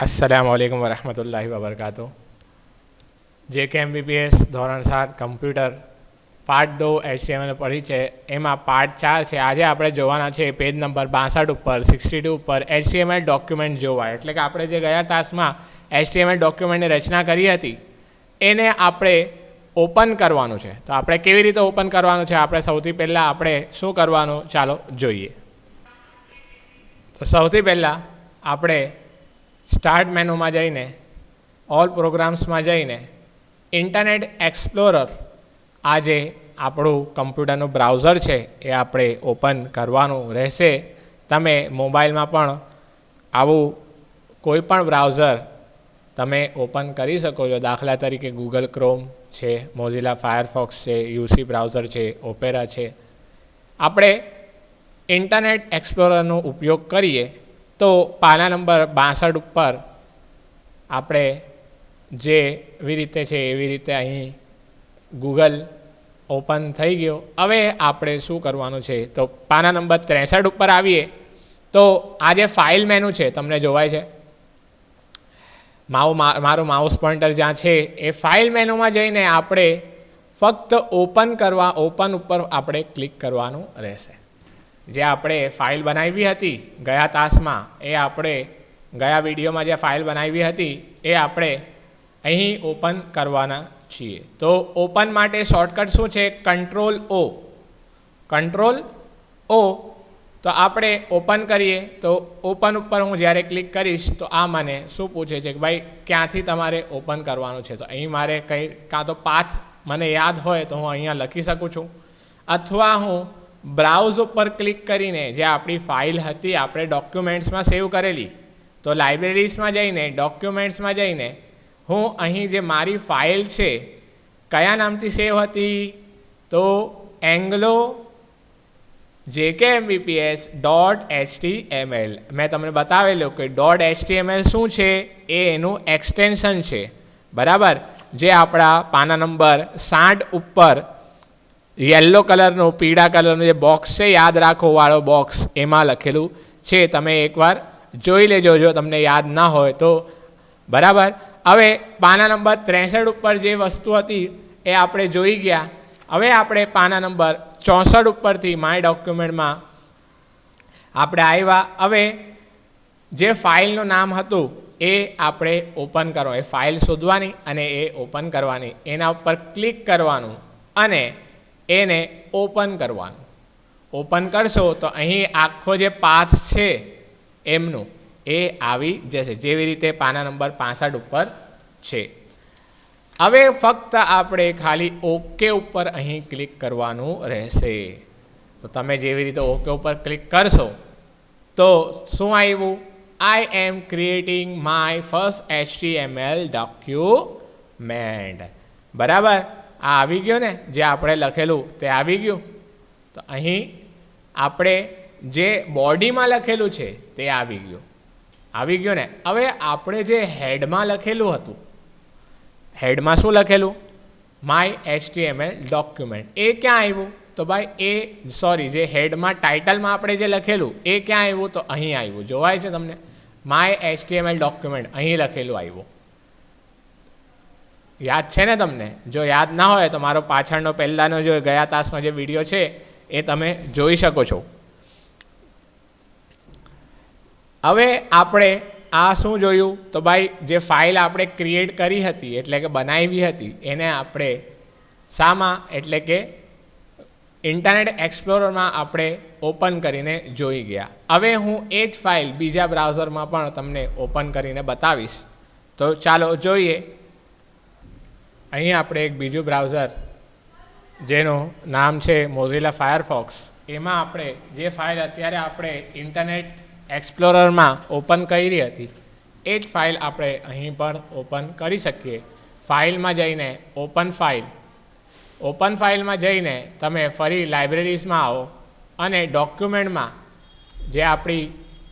અસલામુઅલૈકમ વરહમતુલ્લાહ વબરકાતુ જે કે એમબીબીએસ ધોરણ સાત, કમ્પ્યુટર પાર્ટ દો એચટીએમએલ છે. એમાં પાર્ટ ચાર છે. આજે આપણે જોવાના છે પેજ નંબર બાસઠ ઉપર સિક્સટી ટુ ઉપર એચટીએમએલ ડોક્યુમેન્ટ જોવા એટલે કે આપણે જે ગયા તાસમાં એચટીએમએલ ડોક્યુમેન્ટની રચના કરી હતી, એને આપણે ઓપન કરવાનું છે. તો આપણે કેવી રીતે ઓપન કરવાનું છે? આપણે સૌથી પહેલાં આપણે શું કરવાનું? ચાલો જોઈએ. તો સૌથી પહેલાં આપણે સ્ટાર્ટ મેનુમાં જઈને, ઓલ પ્રોગ્રામ્સમાં જઈને, ઇન્ટરનેટ એક્સપ્લોરર આ જે આપણું કમ્પ્યુટરનું બ્રાઉઝર છે એ આપણે ઓપન કરવાનું રહેશે. તમે મોબાઈલમાં પણ આવું કોઈ પણ બ્રાઉઝર તમે ઓપન કરી શકો છો. દાખલા તરીકે ગૂગલ ક્રોમ છે મોઝિલા ફાયરફોક્સ છે યુસી બ્રાઉઝર છે ઓપેરા છે. આપણે ઇન્ટરનેટ એક્સપ્લોરરનો ઉપયોગ કરીએ તો પાના નંબર બાસઠ ઉપર આપણે જે એવી રીતે છે એવી રીતે અહીં ગૂગલ ઓપન થઈ ગયો. હવે આપણે શું કરવાનું છે? તો પાના નંબર ત્રેસઠ ઉપર આવીએ. તો આ જે ફાઇલ મેનુ છે, તમને જોવાય છે. મારું મારું માઉસ પોઈન્ટર જ્યાં છે, એ ફાઇલ મેનુમાં જઈને આપણે ફક્ત ઓપન કરવા, ઓપન ઉપર આપણે ક્લિક કરવાનું રહેશે. જે આપણે ફાઇલ બનાવી હતી ગયા તાસમાં, એ આપણે ગયા વિડીયોમાં જે ફાઇલ બનાવી હતી, એ આપણે અહીં ઓપન કરવાના છીએ. તો ઓપન માટે શોર્ટકટ શું છે? કંટ્રોલ ઓ કંટ્રોલ ઓ તો આપણે ઓપન કરીએ, તો ઓપન ઉપર હું જ્યારે ક્લિક કરીશ, તો આ મને શું પૂછે છે કે ભાઈ, ક્યાંથી તમારે ઓપન કરવાનું છે? તો અહીં મારે કંઈ કાં તો પાથ મને યાદ હોય તો હું અહીંયા લખી શકું છું. અથવા હું બ્રાઉઝ ઉપર ક્લિક કરીને જે આપણી ફાઇલ હતી, આપણે ડોક્યુમેન્ટ્સમાં સેવ કરેલી, તો લાઇબ્રેરીઝમાં જઈને, ડોક્યુમેન્ટ્સમાં જઈને, હું અહીં જે મારી ફાઇલ છે, કયા નામથી સેવ હતી, તો એંગ્લો જે કે એમબીપીએસ ડોટ એચટી એમએલ મેં તમને બતાવેલું કે ડોટ એચટીએમએલ શું છે? એ એનું એક્સટેન્શન છે. બરાબર? જે આપણા પાના નંબર સાઠ ઉપર યલો કલરનું પીળા કલરનું જે બોક્સ છે, યાદ રાખો વાળો બોક્સ એમાં લખેલું છે, તમે એકવાર જોઈ લેજો, જો તમને યાદ ના હોય તો. બરાબર? હવે પાના નંબર ત્રેસઠ ઉપર જે વસ્તુ હતી, એ આપણે જોઈ ગયા. હવે આપણે પાના નંબર ચોસઠ ઉપરથી માય ડોક્યુમેન્ટમાં આપણે આવ્યા. હવે જે ફાઇલનું નામ હતું, એ આપણે ઓપન કરો. એ ફાઇલ શોધવાની અને એ ઓપન કરવાની. એના ઉપર ક્લિક કરવાનું. અને એને ઓપન કરવાનું. ઓપન કરશો તો અહીં આખો જે પાથ છે એમનું એ આવી જશે. જેવી રીતે પાના નંબર પાસઠ ઉપર છે. હવે ફક્ત આપણે ખાલી ઓકે ઉપર અહીં ક્લિક કરવાનું રહેશે. તો તમે જેવી રીતે ઓકે ઉપર ક્લિક કરશો, તો શું આવ્યું? I am creating my first HTML document બરાબર? આ આવી ગયો ને, જે આપણે લખેલું તે આવી ગયું. તો અહીં આપણે જે બોડીમાં લખેલું છે તે આવી ગયું. આવી ગયું ને? હવે આપણે જે હેડમાં લખેલું હતું, હેડમાં શું લખેલું? માય એચટીએમએલ ડોક્યુમેન્ટ એ ક્યાં આવ્યું? તો ભાઈ, એ સોરી જે હેડમાં ટાઇટલમાં આપણે જે લખેલું, એ ક્યાં આવ્યું? તો અહીં આવ્યું. જોવાય છે તમને? માય એચટીએમએલ ડોક્યુમેન્ટ અહીં લખેલું આવ્યું. યાદ છે ને તમને? જો યાદ ના હોય તો મારો પાછળનો પહેલાંનો જો ગયા તાસનો જે વીડિયો છે, એ તમે જોઈ શકો છો. હવે આપણે આ શું જોયું? તો ભાઈ, જે ફાઇલ આપણે ક્રિએટ કરી હતી, એટલે કે બનાવી હતી, એને આપણે શામાં, એટલે કે ઇન્ટરનેટ એક્સપ્લોરરમાં આપણે ઓપન કરીને જોઈ ગયા. હવે હું એ જ ફાઇલ બીજા બ્રાઉઝરમાં પણ તમને ઓપન કરીને બતાવીશ. તો ચાલો જોઈએ. અહીં આપણે એક બીજું બ્રાઉઝર, જેનું નામ છે મોઝિલા ફાયરફોક્સ એમાં આપણે જે ફાઇલ અત્યારે આપણે ઇન્ટરનેટ એક્સપ્લોરરમાં ઓપન કરી હતી, એ જ ફાઇલ આપણે અહીં પણ ઓપન કરી શકીએ. ફાઇલમાં જઈને ઓપન ફાઇલ. ઓપન ફાઇલમાં જઈને તમે ફરી લાઇબ્રેરીઝમાં આવો અને ડોક્યુમેન્ટમાં જે આપણી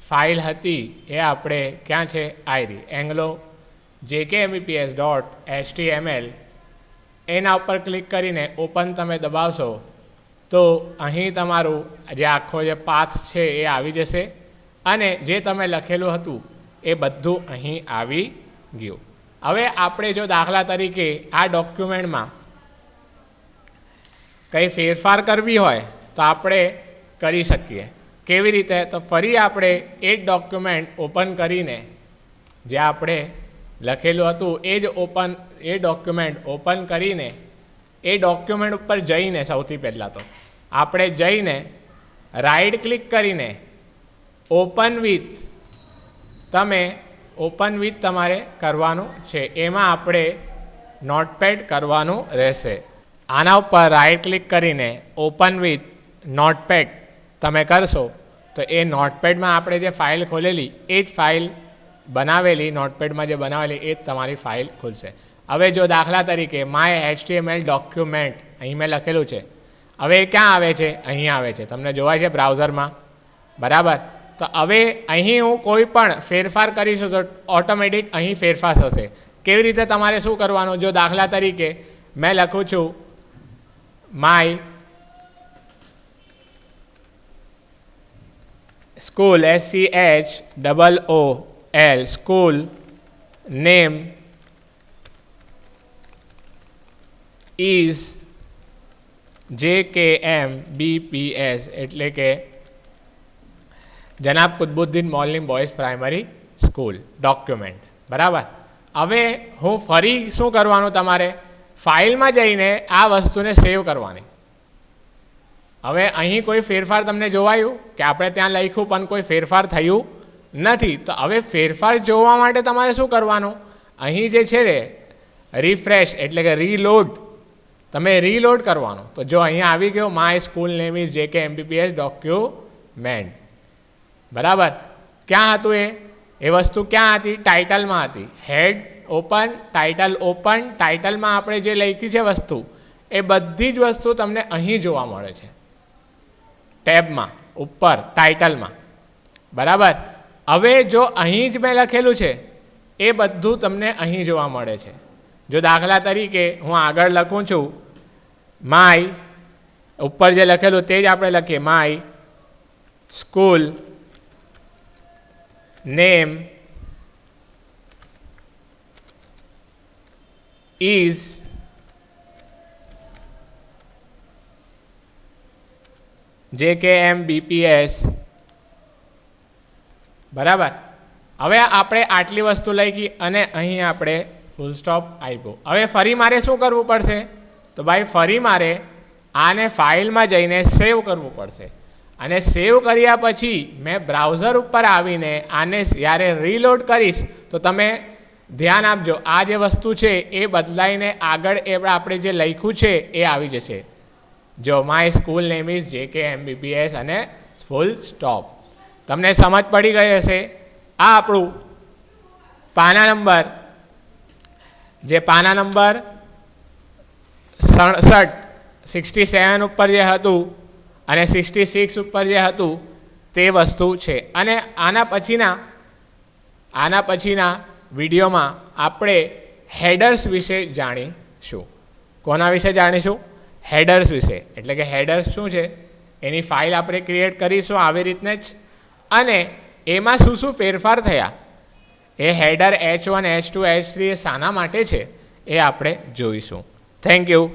ફાઇલ હતી, એ આપણે ક્યાં છે? આયરી એંગ્લો જે કે એમબીપીએસ ડોટ એચટીએમએલ એના ઉપર ક્લિક કરીને ઓપન તમે દબાવશો, તો અહીં તમારું જે આખો જે પાથ છે એ આવી જશે અને જે તમે લખેલું હતું એ બધું અહીં આવી ગયું. હવે આપણે જો દાખલા તરીકે આ ડોક્યુમેન્ટમાં કંઈ ફેરફાર કરવી હોય તો આપણે કરી શકીએ. કેવી રીતે? તો ફરી આપણે એ જ ડોક્યુમેન્ટ ઓપન કરીને જે આપણે લખેલું હતું, એ જ ઓપન એ ડોક્યુમેન્ટ ઓપન કરીને, એ ડોક્યુમેન્ટ ઉપર જઈને સૌથી પહેલાં તો, આપણે જઈને રાઈડ ક્લિક કરીને ઓપન વિથ તમે ઓપન વિથ તમારે કરવાનું છે, એમાં આપણે નોટપેડ કરવાનું રહેશે. આના ઉપર રાઈટ ક્લિક કરીને ઓપન વિથ નોટપેડ તમે કરશો, તો એ નોટપેડમાં આપણે જે ફાઇલ ખોલેલી, એ જ ફાઇલ બનાવેલી, નોટપેડમાં જે બનાવેલી, એ જ તમારી ફાઇલ ખુલશે. હવે જો દાખલા તરીકે માય એચટીએમએલ ડોક્યુમેન્ટ અહીં મેં લખેલું છે. હવે એ ક્યાં આવે છે? અહીં આવે છે. તમને જોવાય છે બ્રાઉઝરમાં? બરાબર? તો હવે અહીં હું કોઈ પણ ફેરફાર કરીશું તો ઓટોમેટિક અહીં ફેરફાર થશે. કેવી રીતે તમારે શું કરવાનું? જો દાખલા તરીકે મેં લખું છું my school S C H double O name is જે કે એમ બી એટલે કે જનાબ કુતબુદ્દીન મોલની બોયઝ પ્રાઇમરી સ્કૂલ, ડોક્યુમેન્ટ. બરાબર? હવે હું ફરી શું કરવાનું તમારે? ફાઇલમાં જઈને આ વસ્તુને સેવ કરવાની. હવે અહીં કોઈ ફેરફાર તમને જોવાયું? કે આપણે ત્યાં લખ્યું પણ કોઈ ફેરફાર થયું? નથી. તો હવે ફેરફાર જોવા માટે તમારે શું કરવાનું? અહીં જે છે ને રિફ્રેશ એટલે કે રીલોડ તમે રીલોડ કરવાનું. તો જો અહીંયા આવી ગયો માય સ્કૂલ નેમ ઇઝ જે કે એમબીપીએસ ડોક્યુમેન્ટ બરાબર? ક્યાં હતું એ? એ વસ્તુ ક્યાં હતી? ટાઇટલમાં હતી. હેડ ઓપન ટાઇટલ ઓપન ટાઇટલમાં આપણે જે લખી છે વસ્તુ, એ બધી જ વસ્તુ તમને અહીં જોવા મળે છે. ટેબમાં, ઉપર ટાઇટલમાં બરાબર? હવે જો અહીં જ મેં લખેલું છે, એ બધું તમને અહીં જોવા મળે છે. જો દાખલા તરીકે હું આગળ લખું છું, માય, ઉપર જે લખેલું તે જ આપણે લખીએ, માય સ્કૂલ નેમ ઇઝ જે કે એમ બીપીએસ બરાબર? હવે આપણે આટલી વસ્તુ લખી અને અહીં આપણે ફૂલ સ્ટોપ આપ્યો. હવે ફરી મારે શું કરવું પડશે? તો ભાઈ, ફરી મારે આને ફાઇલમાં જઈને સેવ કરવું પડશે. અને સેવ કર્યા પછી મેં બ્રાઉઝર ઉપર આવીને આને જ્યારે રીલોડ કરીશ, તો તમે ધ્યાન આપજો, આ જે વસ્તુ છે એ બદલાઈને આગળ એ આપણે જે લખ્યું છે એ આવી જશે. જો માય સ્કૂલ નેમ ઇઝ જે કે એમબીબીએસ અને ફૂલ સ્ટોપ તમને સમજ પડી ગઈ હશે? આ આપણું પાના નંબર. જે પાના નંબર સડસઠ સિક્સટી સેવન ઉપર જે હતું અને સિક્સટી સિક્સ ઉપર જે હતું, તે વસ્તુ છે. અને આના પછીના આના પછીના વિડીયોમાં આપણે હેડર્સ વિશે જાણીશું. કોના વિશે જાણીશું? હેડર્સ વિશે. એટલે કે હેડર્સ શું છે? એની ફાઇલ આપણે ક્રિએટ કરીશું. આવી રીતને જ અને એમાં શું શું ફેરફાર થયા? એ header H one H two H three એ શાના માટે છે એ આપણે જોઈશું. Thank you